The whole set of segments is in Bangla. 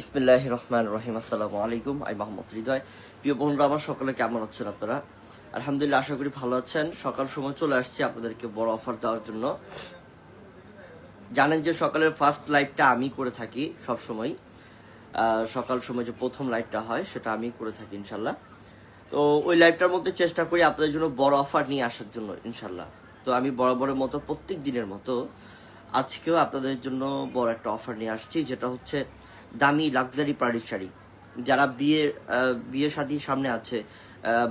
বিসমিল্লাহ রহমান রহিম আসসালামু আলাইকুম আই মোহাম্মদ হৃদয়। প্রিয় বন্ধুরা, আমার সকলে কেমন আছেন আপনারা? আলহামদুলিল্লাহ, আশা করি ভালো আছেন। সকাল সময় চলে আসছি আপনাদেরকে বড় অফার দেওয়ার জন্য। জানেন যে সকালের ফার্স্ট লাইভটা আমি করে থাকি সব সময় সকাল সময় যে প্রথম লাইভটা হয়, সেটা আমি করে থাকি, ইনশাল্লাহ। তো ওই লাইভটার মধ্যে চেষ্টা করি আপনাদের জন্য বড় অফার নিয়ে আসার জন্য, ইনশাল্লাহ। তো আমি বরাবরের মতো, প্রত্যেক দিনের মতো, আজকেও আপনাদের জন্য বড় একটা অফার নিয়ে আসছি, যেটা হচ্ছে দামি লাক্সারি পার্টি শাড়ি। যারা বিয়ে বিয়ে শাদী সামনে আছে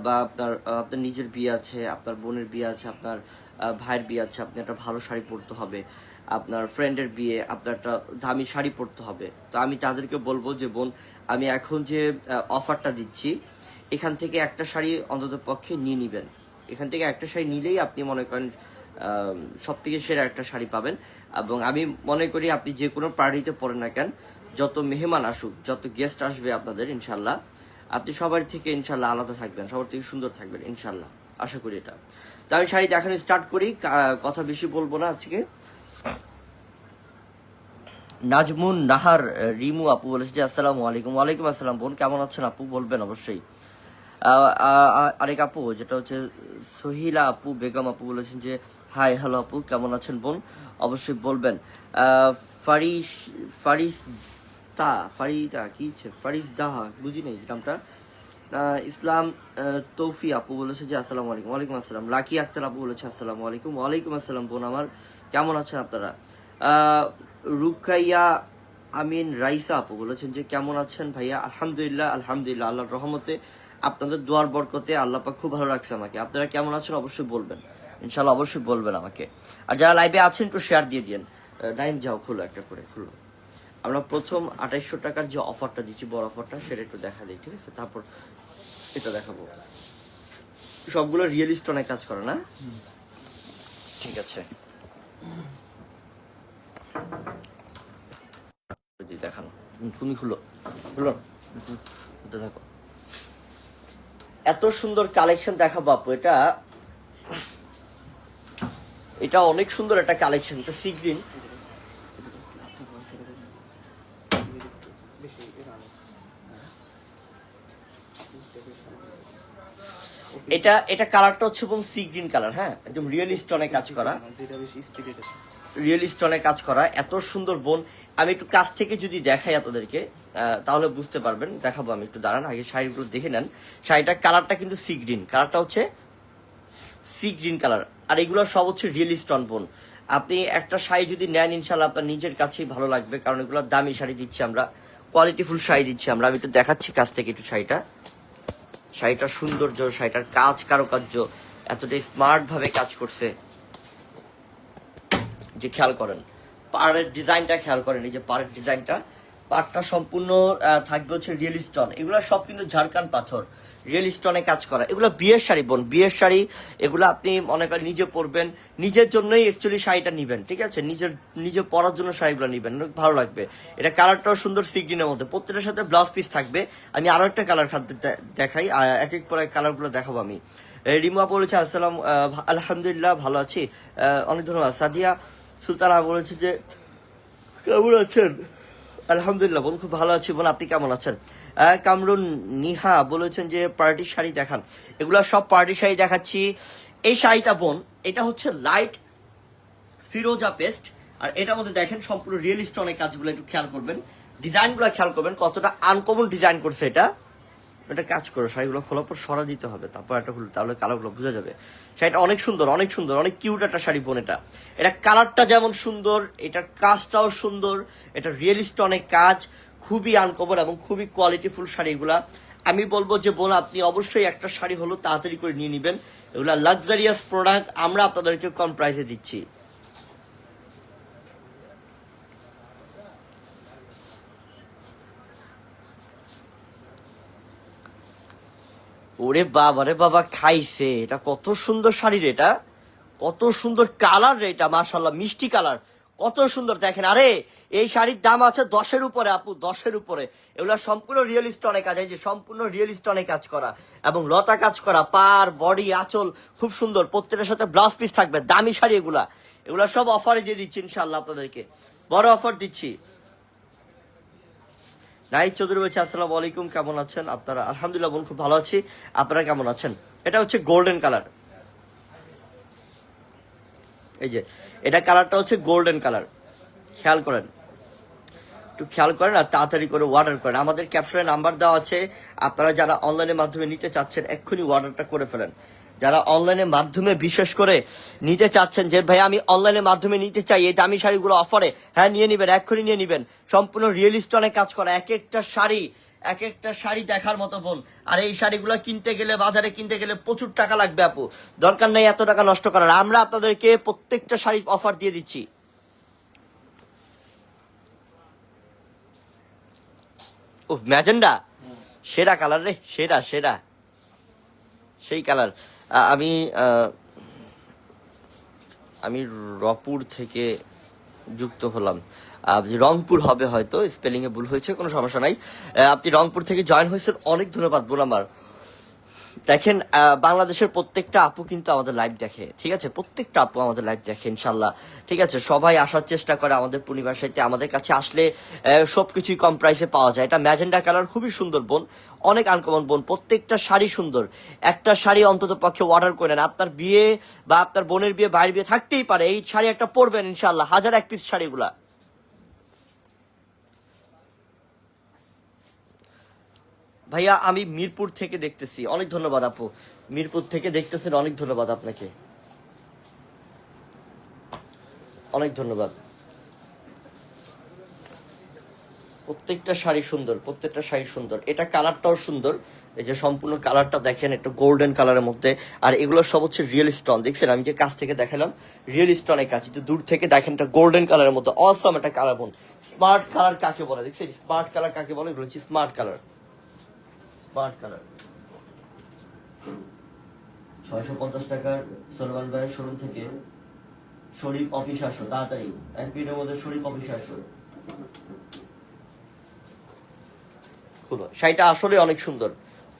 বা আপনার আপনার নিজের বিয়ে আছে, আপনার বোনের বিয়ে আছে, আপনার ভাইয়ের বিয়ে আছে, আপনি একটা ভালো শাড়ি পরতে হবে। আপনার ফ্রেন্ডের বিয়ে, আপনার একটা দামি শাড়ি পরতে হবে। তো আমি তাদেরকে বলব যে, বোন, আমি এখন যে অফারটা দিচ্ছি, এখান থেকে একটা শাড়ি অন্তত পক্ষে নিয়ে নিবেন। এখান থেকে একটা শাড়ি নিলেই আপনি মনে করেন সব থেকে সেরা একটা শাড়ি পাবেন। এবং আমি মনে করি আপনি যে কোনো পার্টিতে পড়েন না কেন, যত মেহমান আসুক, যত গেস্ট আসবে আপনাদের ইনশাল্লাহ আপনি সবার থেকে ইনশাল্লাহ আলাদা থাকবেন, সবার থেকে সুন্দর থাকবেন ইনশাল্লাহ আশা করি এটা। তো আমি শাড়ি দেখানো স্টার্ট করি কথা বেশি বলব না আজকে। নাজমুন নাহার রিমু আপু বলেছে যে, আসসালামু আলাইকুম, ওয়ালাইকুম আসসালাম, বোন, কেমন আছেন আপু? বলবেন অবশ্যই। আরেক আপু, যেটা হচ্ছে সহিলা আপু, বেগম আপু বলেছেন যে হাই হ্যালো আপু। কেমন আছেন বোন? অবশ্যই বলবেন। ফারিস ফারিস তা ফারিদা, কি? ফারিস দাহা বুঝি নেই নামটা। ইসলাম তৌফি, আপু বলেছে যে, আসসালামু আলাইকুম। ওয়ালাইকুম আসসালাম। লাকি আক্তার আপু বলেছে, আসসালামু আলাইকুম। ওয়ালাইকুম আসসালাম বোন আমার। কেমন আছেন আপনারা? রুকাইয়া আমিন রাইসা আপু বলেছেন যে, কেমন আছেন ভাইয়া? আলহামদুলিল্লাহ আলহামদুলিল্লাহ, আল্লাহর রহমতে আপনাদের দোয়ার বরকতে আল্লাহ পাক খুব ভালো রাখছে আমাকে। আপনারা কেমন আছেন অবশ্যই বলবেন। ইনশাল্লাহ অবশ্যই বলবেন আমাকে। আর যারা লাইভে আছেন, একটু শেয়ার দিয়ে দিন নাইন যাও, খুলো একটা করে, খুলো। আমরা প্রথম আঠাইশশো টাকার যে অফারটা দিচ্ছি, বড় অফারটা সেটা একটু দেখা দিই, ঠিক আছে? তারপর এটা দেখাবো। সবগুলো রিয়েলিস্ট অনেক কাজ করে না? ঠিক আছে। দেখানো। তুমি খুলো। খুলো। থাকো এত সুন্দর কালেকশন দেখাবো আপু, এটা এটা অনেক সুন্দর একটা কালেকশন এটা সি গ্রিন এটা এটা কালারটা হচ্ছে এবং সি গ্রিন কালার হ্যাঁ? একদম রিয়েল স্টোনে কাজ করা। রিয়েল স্টোনে কাজ করা, এত সুন্দর বোন। আমি একটু কাছ থেকে যদি দেখাই আপনাদেরকে তাহলে বুঝতে পারবেন। দেখাবো আমি একটু, দাঁড়ান, আগে শাড়িগুলো দেখে নেন। শাড়িটার কালারটা কিন্তু সি গ্রিন কালারটা হচ্ছে সি গ্রিন কালার। আর এগুলো সব হচ্ছে রিয়েল স্টোন বোন আপনি একটা শাড়ি যদি নেন ইনশাল্লাহ আপনার নিজের কাছেই ভালো লাগবে, কারণ এগুলো দামি শাড়ি দিচ্ছি আমরা। কোয়ালিটিফুল শাড়ি দিচ্ছি আমরা। আমি একটু দেখাচ্ছি কাছ থেকে একটু শাড়িটা। শাড়িটার সৌন্দর্য, শাড়িটার কাজ কারুকার্য, এতটা স্মার্ট ভাবে কাজ করছে। যে খেয়াল করেন, পাড়ের ডিজাইনটা খেয়াল করেন, এই যে পাড়ের ডিজাইনটা। পাড়টা সম্পূর্ণ থাকবে হচ্ছে রিয়েল স্টোন এগুলো সব কিন্তু ঝাড়খান পাথর। রিয়েল স্টোনে কাজ করা। এগুলো বিয়ের শাড়ি বোন, বিয়ের শাড়ি, এগুলো আপনি মনে করেন নিজে পরবেন, নিজের জন্যই অ্যাকচুয়ালি শাড়িটা নিবেন, ঠিক আছে? নিজের, নিজে পরার জন্য শাড়িগুলো নিবেন, অনেক ভালো লাগবে। এটা কালারটাও সুন্দর সিগ্রিনের মধ্যে। প্রত্যেকটার সাথে ব্লাউজ পিস থাকবে। আমি আরও একটা কালার সাথে দেখাই এক এক পরে কালারগুলো দেখাবো আমি। রিমা বলেছে, আসসালাম আলহামদুলিল্লাহ, ভালো আছি। অনেক ধন্যবাদ। সাদিয়া সুলতানা বলেছে যে, কেমন আছেন? আলহামদুলিল্লাহ, বোন, খুব ভালো আছি। বোন, আপনি কেমন আছেন? কামরুন নিহা বলেছেন যে পার্টির শাড়ি দেখান। এগুলো সব পার্টি শাড়ি দেখাচ্ছি। এই শাড়িটা, বোন, এটা হচ্ছে লাইট ফিরোজা পেস্ট আর এটার মধ্যে দেখেন সম্পূর্ণ রিয়েলিস্ট অনেক কাজগুলো, একটু খেয়াল করবেন। ডিজাইনগুলো খেয়াল করবেন, কতটা আনকমন ডিজাইন করছে এটা। এটা কাজ করো, শাড়িগুলো খোলার পর সরা দিতে হবে, তারপর একটা হলো, তাহলে কালারগুলো বোঝা যাবে। শাড়িটা অনেক সুন্দর অনেক সুন্দর, অনেক কিউট একটা শাড়ি বোন এটা। এটা কালারটা যেমন সুন্দর, এটার কাজটাও সুন্দর, এটা রিয়েলিস্ট অনেক কাজ, খুবই আনকমন এবং খুবই কোয়ালিটিফুল শাড়িগুলা। আমি বলব যে বোন, আপনি অবশ্যই একটা শাড়ি হলো তাড়াতাড়ি করে নিয়ে নেবেন, এগুলা লাক্সারিয়াস প্রোডাক্ট আমরা আপনাদেরকে কম প্রাইসে দিচ্ছি। ওরে বাবা রে বাবা, খাইছে। এটা কত সুন্দর শাড়ি রে এটা। কত সুন্দর কালার রে এটা মার্শাল্লাহ মিষ্টি কালার। কত সুন্দর, দেখেন, আরে, এই শাড়ির দাম আছে দশের উপরে, আপু, দশের উপরে। এগুলো সম্পূর্ণ রিয়েলিস্ট অনেক কাজ যে সম্পূর্ণ রিয়েলিস্ট অনেক কাজ করা এবং লতা কাজ করা, পার, বডি, আঁচল, খুব সুন্দর। প্রত্যেকের সাথে ব্লাউজ পিস থাকবে, দামি শাড়ি এগুলা। এগুলা সব অফারে দিয়ে দিচ্ছি ইনশাল্লাহ আপনাদেরকে। বড় অফার দিচ্ছি। নাইক চৌধুরী বলছে, আসসালামু আলাইকুম, কেমন আছেন? আপনারা, আলহামদুলিল্লাহ, বোন, খুব ভালো আছি। আপনারা কেমন আছেন? এটা হচ্ছে গোল্ডেন কালার এই যে, এটা কালারটা হচ্ছে গোল্ডেন কালার খেয়াল করেন। একটু খেয়াল করেন আর তাড়াতাড়ি করে অর্ডার করেন। আমাদের ক্যাপশনে নাম্বার দেওয়া আছে। আপনারা যারা অনলাইনের মাধ্যমে নিতে চাচ্ছেন, এক্ষুনি অর্ডারটা করে ফেলেন। যারা অনলাইনের মাধ্যমে, বিশেষ করে নিতে চাচ্ছেন যে, ভাই, আমি অনলাইনের মাধ্যমে নিতে চাই, এই দামি শাড়িগুলো অফারে হ্যাঁ নিয়ে নেবেন, এক্ষুনি নিয়ে নেবেন। সম্পূর্ণ রিয়েলিস্ট অনেক কাজ করা। এক একটা শাড়ি, এক একটা শাড়ি দেখার মতো বোন। আর এই শাড়িগুলো কিনতে গেলে, বাজারে কিনতে গেলে প্রচুর টাকা লাগবে আপু। দরকার নেই এত টাকা নষ্ট করার। আমরা আপনাদেরকে প্রত্যেকটা শাড়ি অফার দিয়ে দিচ্ছি। ও ম্যাজেন্ডা? সেরা কালার রে, সেরা সেরা। সেই কালার। আমি আমি রপুর থেকে যুক্ত হলাম। রংপুর হবে হয়তো স্পেলিং এ ভুল হয়েছে, কোনো সমস্যা নাই। আপনি রংপুর থেকে জয়েন হয়েছেন, অনেক ধন্যবাদ বোন আমার। দেখেন বাংলাদেশের প্রত্যেকটা আপু কিন্তু আমাদের লাইভ দেখে, ঠিক আছে? প্রত্যেকটা আপু আমাদের লাইভ দেখে ইনশাল্লাহ ঠিক আছে? সবাই আসার চেষ্টা করে আমাদের পূর্ণিমার সাথে, আমাদের কাছে আসলে সবকিছুই কম প্রাইসে পাওয়া যায়। এটা ম্যাজেন্ডা কালার খুবই সুন্দর বোন, অনেক আনকমন বোন, প্রত্যেকটা শাড়ি সুন্দর। একটা শাড়ি অন্তত পক্ষে অর্ডার করে নেন। আপনার বিয়ে বা আপনার বোনের বিয়ে বাইরের বিয়ে থাকতেই পারে। এই শাড়ি একটা পরবেন ইনশাল্লাহ হাজার এক পিস শাড়িগুলা ভাইয়া, আমি মিরপুর থেকে দেখতেছি। অনেক ধন্যবাদ আপু। মিরপুর থেকে দেখতেছেন, অনেক ধন্যবাদ আপনাকে। অনেক ধন্যবাদ। প্রত্যেকটা শাড়ি সুন্দর, প্রত্যেকটা শাড়ি সুন্দর। এটা কালারটাও সুন্দর। এই যে সম্পূর্ণ কালারটা দেখেন, একটু গোল্ডেন কালারের মধ্যে। আর এগুলো সব হচ্ছে রিয়েল স্টোন দেখছেন, আমি যে কাছ থেকে দেখালাম রিয়েল স্টোনের কাজ। কিন্তু দূর থেকে দেখেন, এটা গোল্ডেন কালারের মধ্যে। অসম একটা কালার বোন। স্মার্ট কালার কাকে বলে? দেখছেন স্মার্ট কালার কাকে বলে? এগুলো হচ্ছে স্মার্ট কালার স্মার্ট কালার। ছয়শো পঞ্চাশ টাকার সলমান ভাইয়ের শোরুম থেকে শরীফ অফিস আসো, তাড়াতাড়ি। এক মিনিটের মধ্যে শরীফ অফিসে আসো। শাড়িটা আসলে অনেক সুন্দর।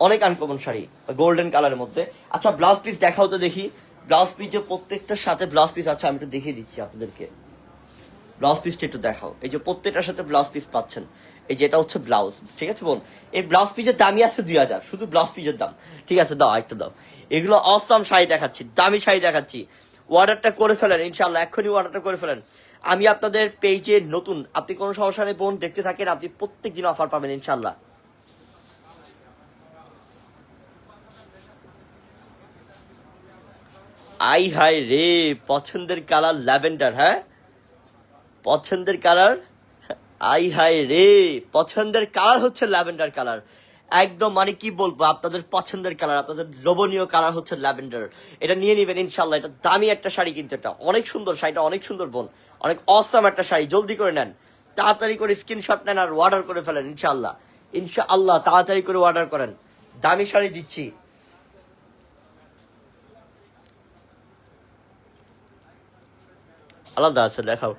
অনেক আনকমন শাড়ি গোল্ডেন কালারের মধ্যে। আচ্ছা ব্লাউজ পিস দেখাও তো দেখি। ব্লাউজ পিসে প্রত্যেকটার সাথে ব্লাউজ পিস আছে আমি একটু দেখিয়ে দিচ্ছি আপনাদেরকে। ব্লাউজ পিসটা একটু দেখাও। এই যে প্রত্যেকটার সাথে ব্লাউজ পিস পাচ্ছেন। এই যে এটা হচ্ছে ব্লাউজ, ঠিক আছে বোন? এই ব্লাউজ পিসের দামই আছে দুই হাজার, শুধু ব্লাউজ পিসের দাম। ঠিক আছে, দাও একটা দাও। এগুলো অসম শাড়ি দেখাচ্ছি, দামি শাড়ি দেখাচ্ছি। অর্ডারটা করে ফেলেন ইনশাল্লাহ এক্ষুনি অর্ডারটা করে ফেলেন। আমি আপনাদের পেজে নতুন, আপনি কোনো সমস্যা নেই বোন, দেখতে থাকেন, আপনি প্রত্যেক দিন অফার পাবেন ইনশাল্লাহ আই হাই রে, পছন্দের কালার ল্যাভেন্ডার হ্যাঁ? পছন্দের কালার আই হাই রে, পছন্দের কালার হচ্ছে ল্যাভেন্ডার কালার একদম মানে কি বলব, আপনাদের পছন্দের কালার আপনাদের লোভনীয় কালার হচ্ছে ল্যাভেন্ডার। এটা নিয়ে নেবেন ইনশাল্লাহ, এটা দামি একটা শাড়ি কিন্তু এটা। অনেক সুন্দর, শাড়িটা অনেক সুন্দর বোন। অনেক অসাম একটা শাড়ি, জলদি করে নেন। তাড়াতাড়ি করে স্ক্রিনশট নেন আর অর্ডার করে ফেলেন ইনশাল্লাহ। ইনশাআল্লাহ, তাড়াতাড়ি করে অর্ডার করেন। দামি শাড়ি দিচ্ছি। আলাদা আছে, দেখাও।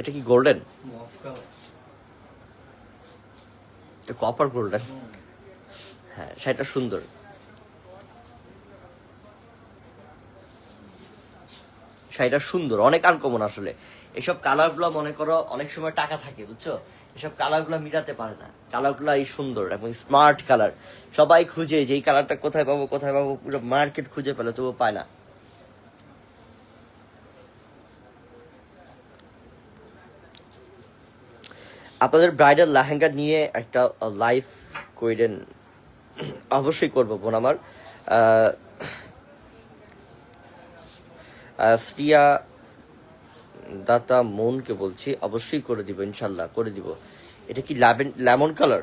এটা কি গোল্ডেন কপার গোল্ডেন হ্যাঁ সেটা সুন্দর। শাড়িটা সুন্দর অনেক আনকমন আসলে। এসব কালারগুলো মনে করো অনেক সময় টাকা থাকে বুঝছ? এসব কালারগুলো মিলাতে পারে না। কালারগুলো এই সুন্দর এবং স্মার্ট কালার সবাই খুঁজে যে এই কালারটা কোথায় পাবো কোথায় পাবো পুরো মার্কেট খুঁজে পেলে তবুও পায় না। আপনাদের ব্রাইডাল লেহেঙ্গা নিয়ে একটা লাইভ কইরেন, অবশ্যই করব বোন আমার। শ্রিয়া দাতা মনকে বলছি, অবশ্যই করে দিব, ইনশাল্লাহ, করে দিব। এটা কি লেমন কালার?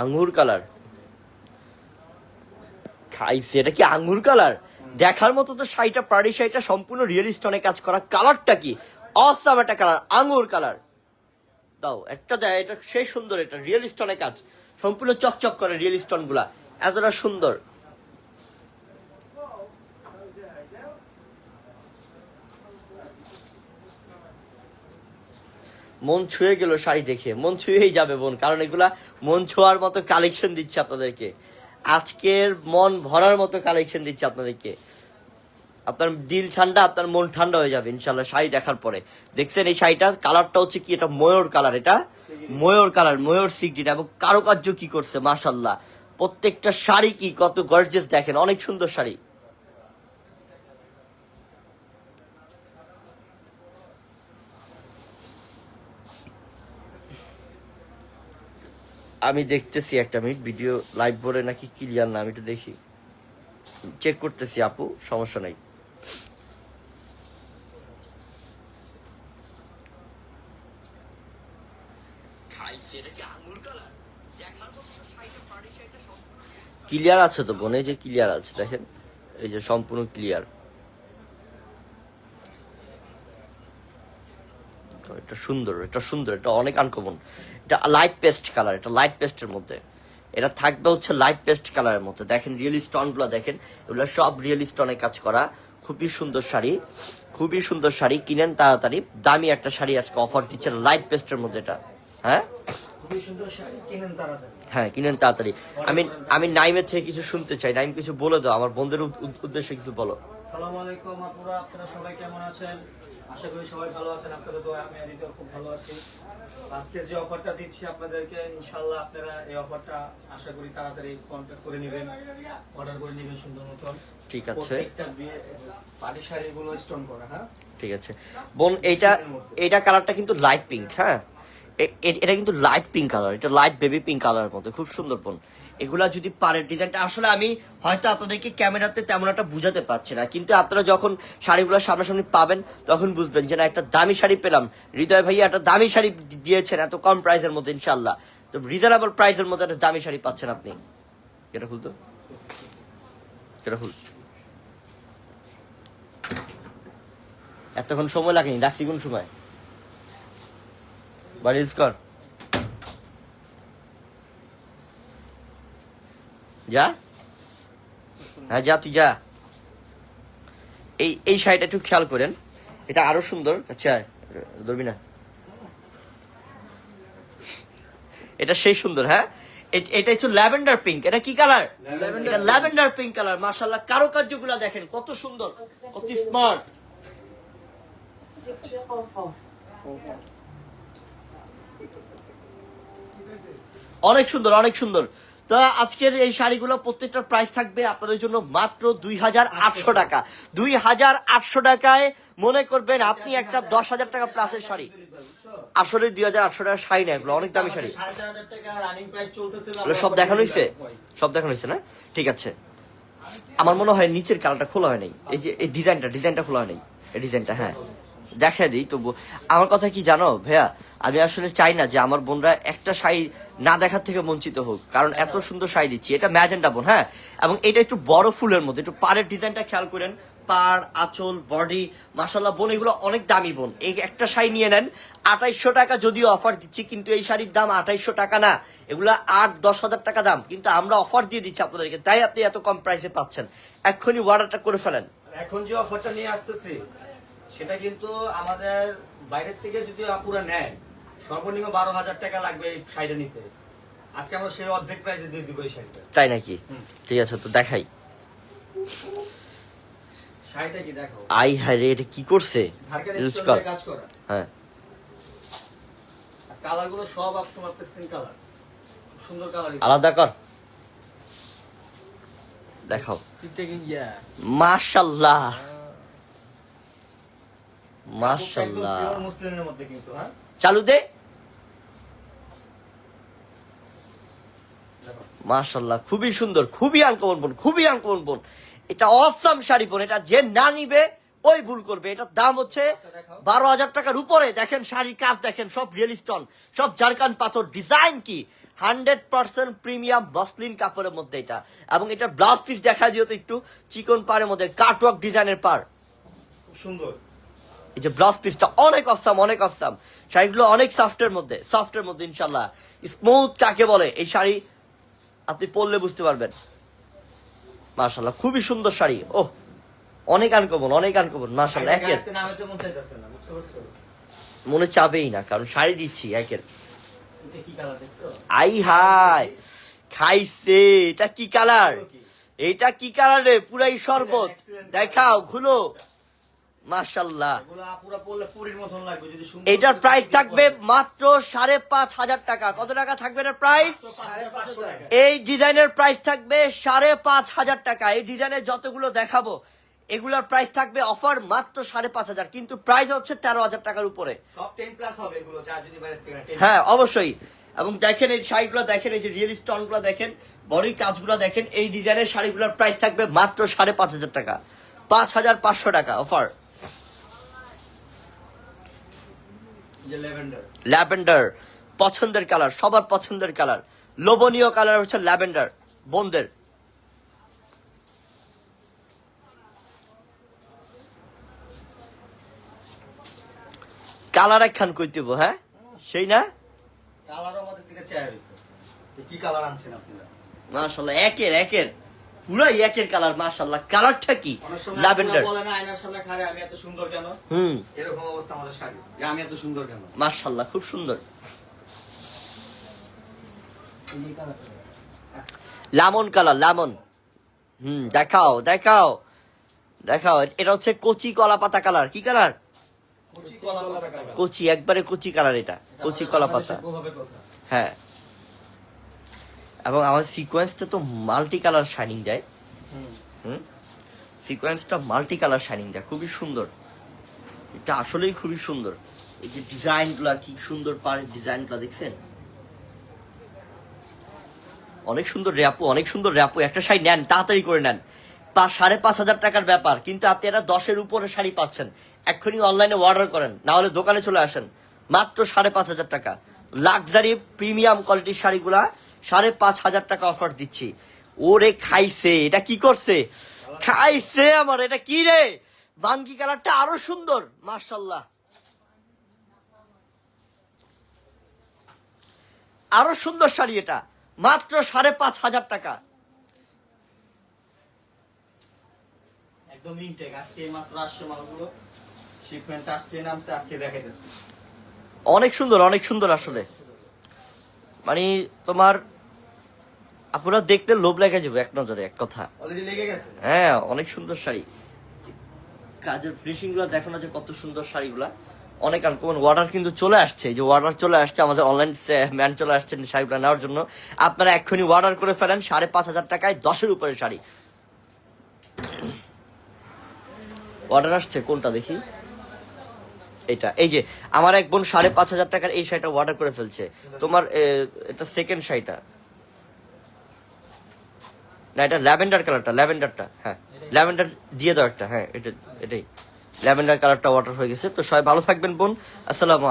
আঙ্গুর কালার? খাইছে, এটা কি আঙ্গুর কালার? দেখার মতো তো শাড়িটা পাড়ি শাড়িটা সম্পূর্ণ রিয়েলিস্ট অনেক কাজ করা। কালারটা কি? অসাম একটা কালার, আঙ্গুর কালার। দাও, একটা দেয় এটা সেই সুন্দর, এটা রিয়েল স্টোনের কাজ। সম্পূর্ণ চকচক করে রিয়েল স্টোনগুলা। এতটা সুন্দর। মন ছুঁয়ে গেল শাড়ি দেখে। মন ছুঁয়েই যাবে বোন, কারণ এগুলা মন ছোঁয়ার মতো কালেকশন দিচ্ছে আপনাদেরকে। আজকের মন ভরার মতো কালেকশন দিচ্ছে আপনাদেরকে। আপনার দিল ঠান্ডা, আপনার মন ঠান্ডা হয়ে যাবে ইনশাল্লাহ শাড়ি দেখার পরে। দেখছেন এই শাড়িটা? কালারটা হচ্ছে কি, এটা ময়ূর কালার, এটা ময়ূর কালার, ময়ূর সিগড়িটা এবং কারুকার্য কি করছে মাশাল্লাহ প্রত্যেকটা শাড়ি কি, কত গর্জেস দেখেন, অনেক সুন্দর শাড়ি। আমি দেখতেছি একটা মিনিট ভিডিও লাইভ বলে নাকি ক্লিয়ার না, আমি একটু দেখি। চেক করতেছি, আপু, সমস্যা নাই। ক্লিয়ার আছে তো বোন, এই যে ক্লিয়ার আছে, দেখেন, এই যে সম্পূর্ণ ক্লিয়ার এটা সুন্দর এটা সুন্দর, এটা অনেক আনকমন এটা লাইট পেস্ট কালার এটা লাইট পেস্টের মধ্যে। এটা থাকবে হচ্ছে লাইট পেস্ট কালারের মধ্যে। দেখেন রিয়েল স্টোনগুলো দেখেন, এগুলো সব রিয়েল স্টোনে কাজ করা। খুবই সুন্দর শাড়ি, খুবই সুন্দর শাড়ি। কিনেন তাড়াতাড়ি। দামি একটা শাড়ি আজকে অফার দিচ্ছেন লাইট পেস্টের মধ্যে এটা। হ্যাঁ? খুবই সুন্দর শাড়ি হ্যাঁ কিনেন তাড়াতাড়ি। আমি আমি নাইমের থেকে কিছু শুনতে চাই। নাইম কিছু বলে দাও আমার বন্ধুদের উদ- উদ- উদ্দেশ্যে কিছু বলো। সালাম আলাইকুম আপুরা আপনারা সবাই কেমন আছেন? আশা করি সবাই ভালো আছেন আপনাদের দোয়া আমি আদিতেও খুব ভালো আছি। আজকে যে অফারটা দিচ্ছি আপনাদেরকে ইনশাল্লাহ আপনারা এই অফারটা আশা করি তাড়াতাড়ি কন্ট্যাক্ট করে নেবেন অর্ডার করে নেবেন সুন্দর মতন। ঠিক আছে। পাটি শাড়িগুলো স্টোন করা হ্যাঁ? ঠিক আছে। বোন এইটা এইটা কালারটা কিন্তু লাইট পিঙ্ক হ্যাঁ? এটা কিন্তু লাইট পিঙ্ক কালার এটা লাইট বেবি পিঙ্ক কালারের মতো খুব সুন্দর বোন। এগুলা যদি পারের ডিজাইনটা আসলে আমি হয়তো আপনাদেরকে ক্যামেরাতে তেমন একটা বুঝাতে পারছি না, কিন্তু আপনারা যখন শাড়িগুলো সামনাসামনি পাবেন, তখন বুঝবেন যে না, একটা দামি শাড়ি পেলাম। হৃদয় ভাইয়া একটা দামি শাড়ি দিয়েছেন, এত কম প্রাইসের মধ্যে ইনশাল্লাহ তো রিজনেবল প্রাইসের মধ্যে একটা দামি শাড়ি পাচ্ছেন আপনি। এটা খুলতো এটা খুল এতক্ষণ সময় লাগেনি ডাকছি কোন সময়? বাড়ি কর। যা। হ্যাঁ যা তুই যা। এই এই শাড়িটা একটু খেয়াল করেন। এটা আরও সুন্দর। আচ্ছা ধরবি না। এটা সেই সুন্দর হ্যাঁ? এটা হচ্ছে ল্যাভেন্ডার পিঙ্ক। এটা কি কালার? Lavender pink. কালার। মার্শাল্লাহ মাশাআল্লাহ কারুকার্যগুলো দেখেন কত সুন্দর। কত স্মার্ট অনেক সুন্দর অনেক সুন্দর। তো আজকের এই শাড়িগুলো প্রত্যেকটার প্রাইস থাকবে আপনাদের জন্য মাত্র দুই হাজার আটশো টাকা। দুই হাজার আটশো টাকায় মনে করবেন আপনি একটা দশ হাজার টাকা প্লাসের শাড়ি। আসলে দুই হাজার আটশো টাকা শাড়ি না এগুলো অনেক দামি শাড়ি। সব দেখানো হয়েছে সব দেখানো হয়েছে না? ঠিক আছে। আমার মনে হয় নিচের কালারটা খোলা হয় নাই। এই যে এই ডিজাইনটা ডিজাইনটা খোলা হয় নাই। এই ডিজাইনটা হ্যাঁ। দেখা দিই তবু আমার কথা কি জানো ভাইয়া? আমি আসলে চাই না যে আমার বোনরা একটা শাড়ি না দেখার থেকে বঞ্চিত হোক, কারণ এত সুন্দর শাড়ি দিচ্ছি। এটা ম্যাজেন্ডা বোন হ্যাঁ? এবং এটা একটু বড় ফুলের মধ্যে, একটু পাড়ের ডিজাইনটা খেয়াল করেন। পাড়, আঁচল, বডি মাসাল্লাহ বোন, এগুলো অনেক দামি বোন। এই একটা শাড়ি নিয়ে নেন, আঠাইশশো টাকা যদিও অফার দিচ্ছি, কিন্তু এই শাড়ির দাম আঠাইশশো টাকা না। এগুলো আট, দশ হাজার টাকা দাম, কিন্তু আমরা অফার দিয়ে দিচ্ছি আপনাদেরকে, তাই আপনি এত কম প্রাইসে পাচ্ছেন। এক্ষুনি অর্ডারটা করে ফেলেন। এখন যে অফারটা নিয়ে আসতেছি সেটা কিন্তু আমাদের বাইরের থেকে যদি আপুরা নেয় সর্বনিম্ন বারো হাজার টাকা লাগবে এই শাড়িটা নিতে। আজকে আমরা সেই অর্ধেক প্রাইসে দিয়ে দিব এই শাড়িটা। তাই নাকি? ঠিক আছে তো দেখাই। শাড়িটা কি দেখো? আই হায় রে এটা কি করছে? ধারকার ইউজ স্টোন কর দিয়ে কাজ করা। হ্যাঁ। কালারগুলো সব আপ তোমার পেস্টিং কালার। সুন্দর কালার আলাদা কর। দেখাও। মাশাল্লাহ। মাশাল্লাহ পিওর মুসলিমের মধ্যে কিন্তু হ্যাঁ? চালু দে। দেখো। মাশাল্লাহ খুবই সুন্দর খুবই আনকমন বোন খুবই আনকমন বোন। এটা অসাম শাড়ি বোন এটা যে না নিবে ওই ভুল করবে। এটার দাম হচ্ছে বারো হাজার টাকার উপরে। দেখেন শাড়ির কাজ দেখেন সব রিয়েল স্টোন সব জারকান পাথর। ডিজাইন কি? হান্ড্রেড পার্সেন্ট প্রিমিয়াম বসলিন কাপড়ের মধ্যে এটা। এবং এটা ব্লাউজ পিস দেখা দিও তো একটু চিকন পাড়ের মধ্যে কাটওয়ার্ক ডিজাইনের পার সুন্দর। এই যে ব্লাউজ পিসটা অনেক অসাম অনেক অসাম শাড়িগুলো অনেক সফটের মধ্যে সফটের মধ্যে ইনশাল্লাহ স্মুথ কাকে বলে? এই শাড়ি আপনি পরলে বুঝতে পারবেন। মাশাল্লাহ খুবই সুন্দর শাড়ি। ও অনেক আনকমন অনেক আনকমন মাশাল্লাহ শাড়িটা একের। মন চাবেই না কারণ শাড়ি দিচ্ছি একের। আই হাই খাইছে এটা কি কালার এটা কি কালার রে? পুরাই শরবত। দেখাও খুলো। মাশাল্লাহ এটার প্রাইস থাকবে মাত্র সাড়ে পাঁচ হাজার টাকা। কত টাকা থাকবে এটার প্রাইস এই ডিজাইনের প্রাইস থাকবে সাড়ে পাঁচ হাজার টাকা। এই ডিজাইনের যতগুলো দেখাবো এগুলোর প্রাইস থাকবে অফার মাত্র সাড়ে পাঁচ হাজার। কিন্তু প্রাইস হচ্ছে তেরো হাজার টাকার উপরে। সব 10 প্লাস হবে এগুলো যা যদি বাইরে থেকে না, 10 হ্যাঁ অবশ্যই। এবং দেখেন এই শাড়িগুলো দেখেন এই যে রিয়েল স্টোনগুলো দেখেন বডির কাজগুলো দেখেন এই ডিজাইনের শাড়িগুলোর প্রাইস থাকবে মাত্র সাড়ে পাঁচ হাজার টাকা। পাঁচ হাজার পাঁচশো টাকা অফার যে ল্যাভেন্ডার। পছন্দের কালার সবার পছন্দের কালার লোভনীয় কালার হচ্ছে ল্যাভেন্ডার বোনদের। কালার একখান কই দেবো হ্যাঁ? সেই না? কালারও আমাদের থেকে চেয়ে হয়েছে কি কালার আনছেন আপনারা? মাশাল্লাহ একের একের। পুরাই একের কালার মাশাল্লাহ কালারটা কি? ল্যাভেন্ডার। বলে না আয়নার সামনে খারে আমি এত সুন্দর কেন? হুম। এরকম অবস্থা আমাদের শাড়ি যে আমি এত সুন্দর কেন? খুব সুন্দর। Lemon colour lemon. হুম দেখাও দেখাও। দেখাও এটা হচ্ছে কচি কলা পাতা কালার। কি কালার? কচি একবারে কচি কালার এটা। কচি কলা পাতা। হ্যাঁ। এবং আমার সিকোয়েন্সটা তো মাল্টি কালার শাইনিং যায়। হুম। সিকোয়েন্সটা মাল্টি কালার শাইনিং যায়। খুবই সুন্দর। এটা আসলেই খুবই সুন্দর। এই যে ডিজাইনগুলা কি সুন্দর পারে ডিজাইনগুলা দেখছেন? অনেক সুন্দর র্যাপো অনেক সুন্দর র্যাপো একটা শাড়ি নেন তাড়াতাড়ি করে নেন। পাঁচ সাড়ে পাঁচ হাজার টাকার ব্যাপার কিন্তু আপনি এটা দশের উপরে শাড়ি পাচ্ছেন। এক্ষুনি অনলাইনে অর্ডার করেন না হলে দোকানে চলে আসেন। মাত্র সাড়ে পাঁচ হাজার টাকা। লাক্সারি প্রিমিয়াম কোয়ালিটির শাড়িগুলা সাড়ে পাঁচ হাজার টাকা অফার দিচ্ছি। ওরে খাইছে এটা কি করছে? খাইছে আমার এটা কি রে? বাঙ্গি কালারটা আরও সুন্দর মার্শাল্লাহ আরও সুন্দর শাড়ি এটা মাত্র সাড়ে পাঁচ হাজার টাকা। একদম ইনটেক আজকে মাত্র আসছে মালগুলো। শিপমেন্ট আজকে নামছে আজকে দেখাইতেছে। অনেক সুন্দর অনেক সুন্দর আসলে। মানে তোমার আপনারা দেখলে লোভ লেগে যাবে এক নজরে এক কথা। অলরেডি লেগে গেছে? হ্যাঁ অনেক সুন্দর শাড়ি। কাজের ফিনিশিংগুলো দেখো না যে কত সুন্দর শাড়িগুলা। অনেক আনকমন অর্ডার কিন্তু চলে আসছে। যে অর্ডার চলে আসছে আমাদের অনলাইন ম্যান চলে আসছে শাড়িগুলো নেওয়ার জন্য। আপনারা এক্ষুনি অর্ডার করে ফেলেন সাড়ে পাঁচ হাজার টাকায় দশের উপরে শাড়ি। অর্ডার আসছে কোনটা দেখি? এটা এই যে আমার এক বোন সাড়ে পাঁচ হাজার টাকার এই শাড়িটা অর্ডার করে ফেলছে। তোমার এটা সেকেন্ড শাড়িটা। না, এটা ল্যাভেন্ডার কালারটা, ল্যাভেন্ডারটা হ্যাঁ। ল্যাভেন্ডার দিয়ে দাও একটা হ্যাঁ এটা, এটাই। ল্যাভেন্ডার কালারটা ওয়াটার হয়ে গেছে। তো সবাই ভালো থাকবেন, বোন। আসসালামু